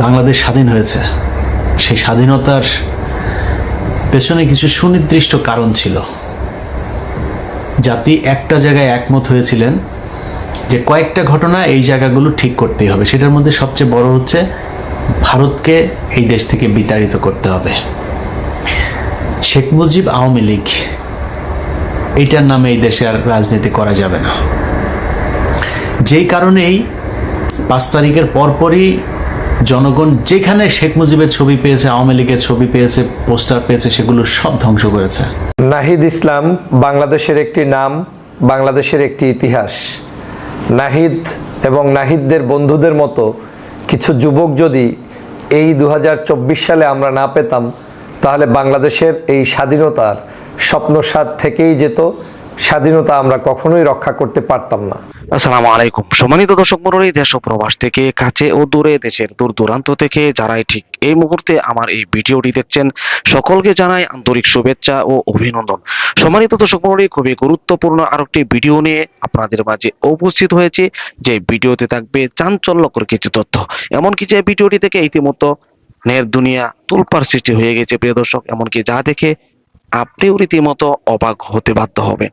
বাংলাদেশ স্বাধীন হয়েছে। সেই স্বাধীনতার পেছনে কিছু সুনির্দিষ্ট কারণ ছিল। জাতি একটা জায়গায় একমত হয়েছিলেন যে কয়েকটা ঘটনা এই জায়গাগুলো ঠিক করতেই হবে। সেটার মধ্যে সবচেয়ে বড় হচ্ছে ভারতকে এই দেশ থেকে বিতাড়িত করতে হবে। শেখ মুজিব আওয়ামী লীগ এইটার নামে এই দেশে আর রাজনীতি করা যাবে না। যেই কারণেই পাঁচ তারিখের পরপরই জনগণ যেখানে শেখ মুজিবের ছবি পেয়েছে, আওয়ামী লীগের ছবি পেয়েছে, পোস্টার পেয়েছে, সেগুলো সব ধ্বংস করেছে। নাহিদ ইসলাম বাংলাদেশের একটি নাম, বাংলাদেশের একটি ইতিহাস। নাহিদ এবং নাহিদদের বন্ধুদের মতো কিছু যুবক যদি এই দু হাজার চব্বিশ সালে আমরা না পেতাম, তাহলে বাংলাদেশের এই স্বাধীনতার স্বপ্নসাদ থেকেই যেত, স্বাধীনতা আমরা কখনোই রক্ষা করতে পারতাম না। আসসালামু আলাইকুম। সম্মানিত দর্শক মন্ডলী দেশ প্রবাস থেকে কাছে ও দূরে, দেশের দূর দূরান্ত থেকে যারাই ঠিক এই মুহূর্তে আমার এই ভিডিওটি দেখছেন, সকলকে জানাই আন্তরিক শুভেচ্ছা ও অভিনন্দন। সম্মানিত দর্শক মন্ডলী খুবই গুরুত্বপূর্ণ আরেকটি ভিডিও নিয়ে আপনাদের মাঝে উপস্থিত হয়েছে, যে ভিডিওতে থাকবে চাঞ্চল্যকর কিছু তথ্য। এমনকি যে ভিডিওটি থেকে ইতিমধ্যে নের দুনিয়া তুলপার সৃষ্টি হয়ে গেছে, প্রিয় দর্শক, এমনকি যা দেখে আপনিও রীতিমতো অবাক হতে বাধ্য হবেন।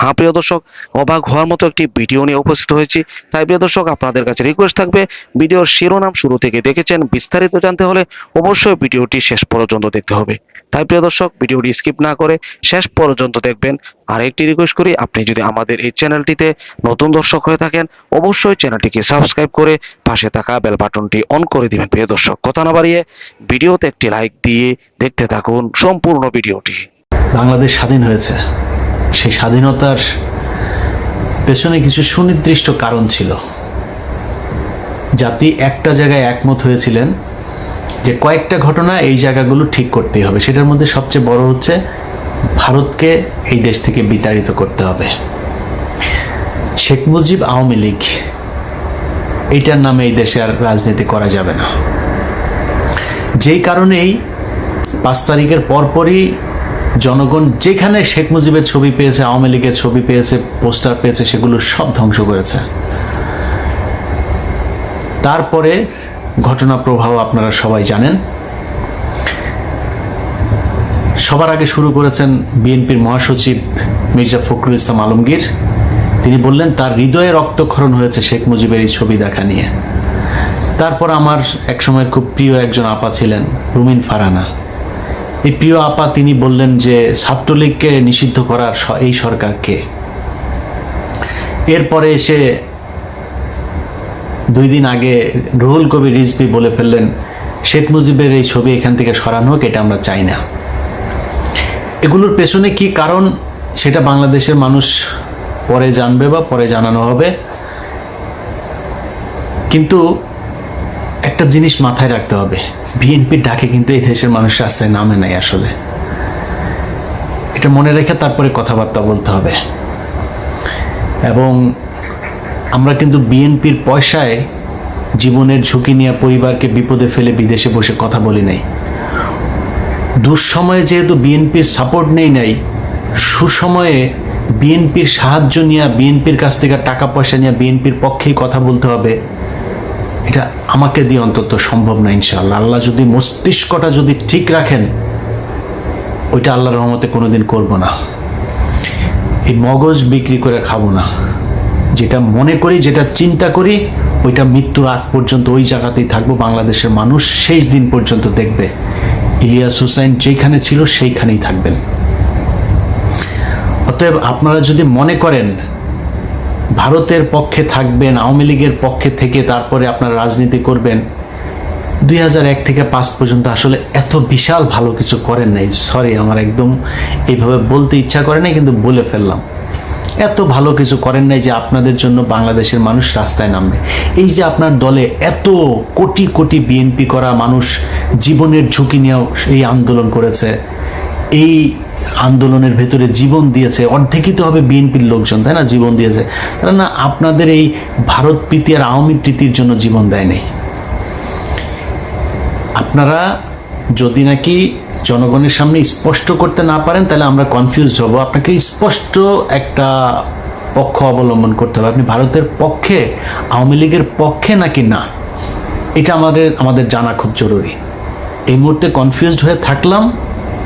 হ্যাঁ প্রিয় দর্শক, অবাক হওয়ার মতো একটি ভিডিও নিয়ে উপস্থিত হয়েছি। তাই, প্রিয় দর্শক, আপনাদের কাছে রিকোয়েস্ট থাকবে, ভিডিওর শিরোনাম শুরু থেকে দেখেছেন, বিস্তারিত জানতে হলে অবশ্যই ভিডিওটি শেষ পর্যন্ত দেখতে হবে। তাই, প্রিয় দর্শক, ভিডিওটি স্কিপ না করে শেষ পর্যন্ত দেখবেন। আর একটি রিকোয়েস্ট করি, আপনি যদি আমাদের এই চ্যানেলটিতে নতুন দর্শক হয়ে থাকেন, অবশ্যই চ্যানেলটিকে সাবস্ক্রাইব করে পাশে থাকা বেল বাটনটি অন করে দিবেন, প্রিয় দর্শক। কথা না বাড়িয়ে ভিডিওতে একটি লাইক দিয়ে দেখতে থাকুন সম্পূর্ণ ভিডিওটি। বাংলাদেশ স্বাধীন হয়েছে। সেই স্বাধীনতার পেছনে কিছু সুনির্দিষ্ট কারণ ছিল। জাতি একটা জায়গায় একমত হয়েছিলেন যে কয়েকটা ঘটনা এই জায়গাগুলো ঠিক করতেই হবে। সেটার মধ্যে সবচেয়ে বড় হচ্ছে ভারতকে এই দেশ থেকে বিতাড়িত করতে হবে। শেখ মুজিব আওয়ামী লীগ এইটার নামে এই দেশে আর রাজনীতি করা যাবে না। যেই কারণেই পাঁচ তারিখের পরপরই জনগণ যেখানে শেখ মুজিবের ছবি পেয়েছে, আওয়ামী লীগের ছবি পেয়েছে, পোস্টার পেয়েছে, সেগুলো সব ধ্বংস করেছে। তারপরে ঘটনা প্রবাহ আপনারা সবাই জানেন। সবার আগে শুরু করেছেন বিএনপির মহাসচিব মির্জা ফখরুল ইসলাম আলমগীর। তিনি বললেন, তার হৃদয়ে রক্তক্ষরণ হয়েছে শেখ মুজিবের এই ছবি দেখা নিয়ে। তারপর আমার একসময় খুব প্রিয় একজন আপা ছিলেন রুমিন ফারানা। এই প্রিয় আপা, তিনি বললেন যে ছাত্রলীগকে নিষিদ্ধ করার এই সরকারকে এরপরে এসে দুই দিন আগে রুহুল কবির রিজভি বলে ফেললেন, শেখ মুজিবের এই ছবি এখান থেকে সরানো হোক, এটা আমরা চাই না। এগুলোর পেছনে কি কারণ, সেটা বাংলাদেশের মানুষ পরে জানবে বা পরে জানানো হবে। কিন্তু একটা জিনিস মাথায় রাখতে হবে। বিএনপির ডাকে কিন্তু এই দেশের মানুষ রাস্তায় নামে নাই আসলে। এটা মনে রেখে তারপরে কথাবার্তা বলতে হবে। এবং আমরা কিন্তু বিএনপির পয়সায় জীবনের ঝুঁকি নিয়ে পরিবারকে বিপদে ফেলে বিদেশে বসে কথা বলি নাই। দুঃসময়ে যেহেতু বিএনপির সাপোর্ট নেই নাই, সুসময়ে বিএনপির সাহায্য নিয়ে বিএনপির কাছ থেকে টাকা পয়সা নিয়ে বিএনপির পক্ষেই কথা বলতে হবে। এটা আমাকে দিয়ে অন্তত সম্ভব না, ইনশাআল্লাহ। আল্লাহ যদি মস্তিষ্কটা যদি ঠিক রাখেন, ওইটা আল্লাহর রহমতে কোনোদিন করব না। এই মগজ বিক্রি করে খাব না। যেটা মনে করি, যেটা চিন্তা করি, ওইটা মৃত্যুর আগ পর্যন্ত ওই জায়গাতেই থাকব। বাংলাদেশের মানুষ শেষ দিন পর্যন্ত দেখবে। ইলিয়াস হুসাইন যেখানে ছিল, সেইখানেই থাকবেন। অতএব আপনারা যদি মনে করেন ভারতের পক্ষে থাকবেন, আওয়ামী লীগের পক্ষে থেকে তারপরে আপনারা রাজনীতি করবেন। দুই এক থেকে পাঁচ পর্যন্ত আসলে এত বিশাল ভালো কিছু করেন নাই। সরি আমার একদম এইভাবে বলতে ইচ্ছা করে নাই, কিন্তু বলে ফেললাম। এত ভালো কিছু করেন নাই যে আপনাদের জন্য বাংলাদেশের মানুষ রাস্তায় নামবে। এই যে আপনার দলে এত কোটি কোটি বিএনপি করা মানুষ জীবনের ঝুঁকি নিয়েও এই আন্দোলন করেছে, এই আন্দোলনের ভেতরে জীবন দিয়েছে, অর্ধেকই তো হবে বিএনপির লোকজন, তাই না? জীবন দিয়েছে। তারা না, আপনাদের এই ভারত প্রীতি আর আওয়ামী প্রীতির জন্য জীবন দেয় নাই। আপনারা যদি নাকি জনগণের সামনে স্পষ্ট করতে না পারেন, তাহলে আমরা কনফিউজ হব। আপনাকে স্পষ্ট একটা পক্ষ অবলম্বন করতে হবে। আপনি ভারতের পক্ষে, আওয়ামী লীগের পক্ষে নাকি না? এটা আমাদের আমাদের জানা খুব জরুরি। এই মুহূর্তে কনফিউজড হয়ে থাকলাম।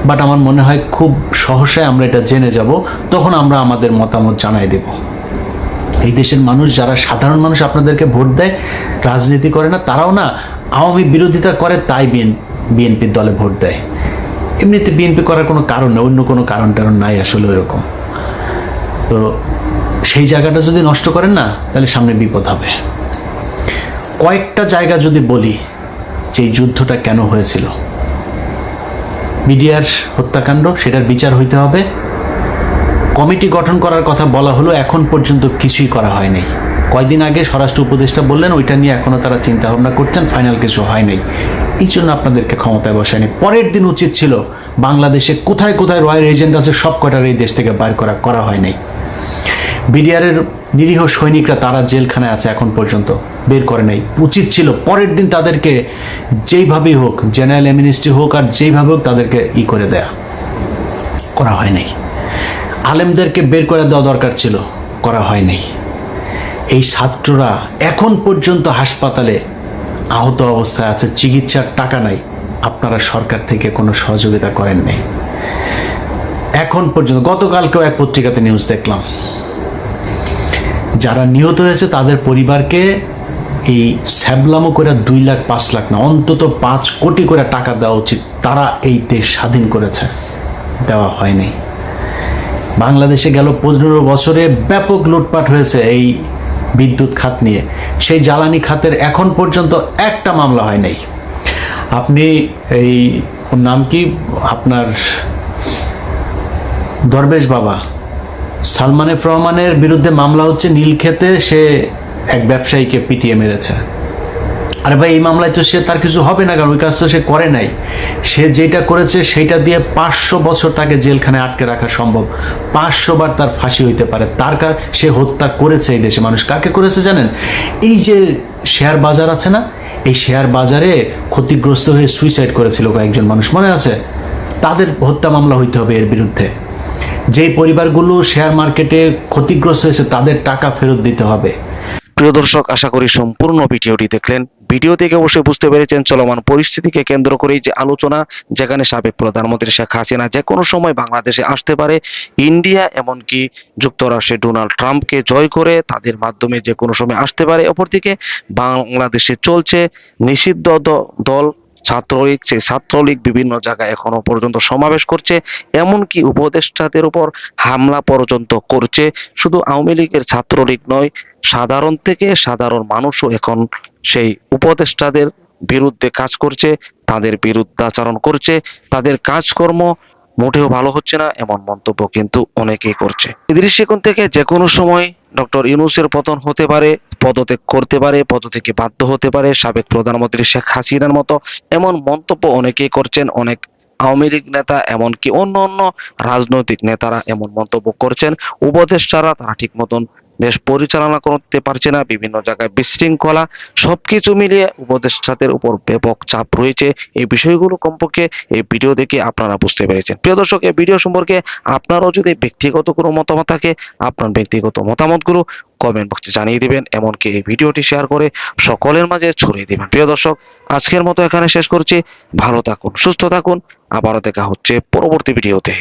বাট আমার মনে হয় খুব সহসায় আমরা এটা জেনে যাব, তখন আমরা আমাদের মতামত জানাই দেব। এই দেশের মানুষ যারা সাধারণ মানুষ আপনাদেরকে ভোট দেয়, রাজনীতি করে না, তারাও না আওয়ামী বিরোধিতা করে, তাই বিএনপির দলে ভোট দেয়। এমনিতে বিএনপি করার কোনো কারণ নেই, অন্য কোনো কারণ টারণ নাই আসলে ওইরকম। তো সেই জায়গাটা যদি নষ্ট করেন না, তাহলে সামনে বিপদ হবে। কয়েকটা জায়গা যদি বলি, যে যুদ্ধটা কেন হয়েছিল মিডিয়ার হত্যাকাণ্ড, সেটার বিচার হইতে হবে। কমিটি গঠন করার কথা বলা হলো, এখন পর্যন্ত কিছুই করা হয়নি। কয়দিন আগে স্বরাষ্ট্র উপদেষ্টা বললেন, ওইটা নিয়ে এখনও তারা চিন্তা ভাবনা করছেন, ফাইনাল কিছু হয় নাই। এই জন্য আপনাদেরকে ক্ষমতায় বসায়নি। পরের দিন উচিত ছিল, বাংলাদেশে কোথায় কোথায় রয়্যাল এজেন্ট আছে সব কটার এই দেশ থেকে বার করা করা হয় নাই। বিডিআরের নিরীহ সৈনিকরা তারা জেলখানায় আছে এখন পর্যন্ত, বের করে নাই। উচিত ছিল পরের দিন তাদেরকে যেইভাবেই হোক, জেনারেল এমিনিস্ট্রি হোক আর যেইভাবে হোক তাদেরকে ই করে দেয়া। করা হয় নাই। আলেমদেরকে বের করে দেওয়া দরকার ছিল, করা হয় নাই। এই ছাত্ররা এখন পর্যন্ত হাসপাতালে আহত অবস্থায় আছে, চিকিৎসার টাকা নাই। আপনারা সরকার থেকে কোনো সহযোগিতা করেন নাই। এখন পর্যন্ত, গতকালকেও এক পত্রিকাতে নিউজ দেখলাম। যারা নিহত হয়েছে, তাদের পরিবারকে এই স্যাবলামো করে দুই লাখ, পাঁচ লাখ না, অন্তত পাঁচ কোটি করে টাকা দেওয়া উচিত। তারা এই দেশ স্বাধীন করেছে। দেওয়া হয়নি। বাংলাদেশে গেল পনেরো বছরে ব্যাপক লুটপাট হয়েছে এই বিদ্যুৎ খাত নিয়ে। সেই জ্বালানি খাতের এখন পর্যন্ত একটা মামলা হয় নাই। আপনি এই নাম কি? আপনার দরবেশ বাবা। সালমান এফ রহমানের বিরুদ্ধে মামলা হচ্ছে নীলক্ষেতে সে এক ব্যবসায়ীকে পিটিয়ে মেরেছে। আরে ভাই, এই মামলায় তো সে তার কিছু হবে না কারণ ওই কাজ তো সে করে নাই। সে যেটা করেছে সেটা দিয়ে পাঁচশো বছর তাকে জেলখানে আটকে রাখা সম্ভব। পাঁচশো বার তার ফাঁসি হইতে পারে। তার কার সে হত্যা করেছে এই দেশে। মানুষ কাকে করেছে জানেন? এই যে শেয়ার বাজার আছে না, এই শেয়ার বাজারে ক্ষতিগ্রস্ত হয়ে সুইসাইড করেছিল কয়েকজন মানুষ। মনে আছে? তাদের হত্যা মামলা হইতে হবে এর বিরুদ্ধে। যেই পরিবারগুলো শেয়ার মার্কেটে ক্ষতিগ্রস্ত হয়েছে, তাদের টাকা ফেরত দিতে হবে। প্রিয় দর্শক, আশা করি সম্পূর্ণ ভিডিওটি দেখলেন। ভিডিও থেকে অবশ্যই বুঝতে পেরেছেন চলমান পরিস্থিতিকে কেন্দ্র করেই যে আলোচনা, যেখানে সাবেক প্রধানমন্ত্রী শেখ হাসিনা যে কোনো সময় বাংলাদেশে আসতে পারে, ইন্ডিয়া এমনকি যুক্তরাষ্ট্রে ডোনাল্ড ট্রাম্পকে জয় করে তাদের মাধ্যমে যে কোনো সময় আসতে পারে। অপরদিকে বাংলাদেশে চলছে নিষিদ্ধ দল ছাত্রলীগ, সেই ছাত্রলীগ বিভিন্ন জায়গায় এখনও পর্যন্ত সমাবেশ করছে, এমনকি উপদেষ্টাদের উপর হামলা পর্যন্ত করছে। শুধু আওয়ামী লীগের ছাত্রলীগ নয়, সাধারণ থেকে সাধারণ মানুষও এখন সেই উপদেষ্টাদের বিরুদ্ধে কাজ করছে, তাদের বিরুদ্ধাচরণ করছে, তাদের কাজকর্ম মোটেও ভালো হচ্ছে না, এমন মন্তব্য কিন্তু অনেকেই করছে। দৃষ্টিকোণ থেকে যে কোনো সময় ডক্টর ইউনুসের পতন হতে পারে, পদত্যাগ করতে পারে পদ থেকে বাধ্য হতে পারে সাবেক প্রধানমন্ত্রী শেখ হাসিনার মতো। এমন মন্তব্য অনেকেই করছেন, অনেক আওয়ামী লীগ নেতা এমনকি অন্য অন্য রাজনৈতিক নেতারা এমন মন্তব্য করছেন। উপদেষ্টারা তারা ঠিক মতন দেশ পরিচালনা করতে পারছে না, বিভিন্ন জায়গায় বিশৃঙ্খলা, সবকিছু মিলিয়ে উপদেষ্টাদের উপর ব্যাপক চাপ রয়েছে। এই বিষয়গুলো কমপক্ষে এই ভিডিও দেখে আপনারা বুঝতে পেরেছেন। প্রিয় দর্শক, এই ভিডিও সম্পর্কে আপনারও যদি ব্যক্তিগত কোনো মতামত থাকে, আপনার ব্যক্তিগত মতামতগুলো কমেন্ট বক্সে জানিয়ে দিবেন, এমনকি এই ভিডিওটি শেয়ার করে সকলের মাঝে ছড়িয়ে দিবেন। প্রিয় দর্শক, আজকের মতো এখানে শেষ করছি। ভালো থাকুন, সুস্থ থাকুন। আবারও দেখা হচ্ছে পরবর্তী ভিডিওতে।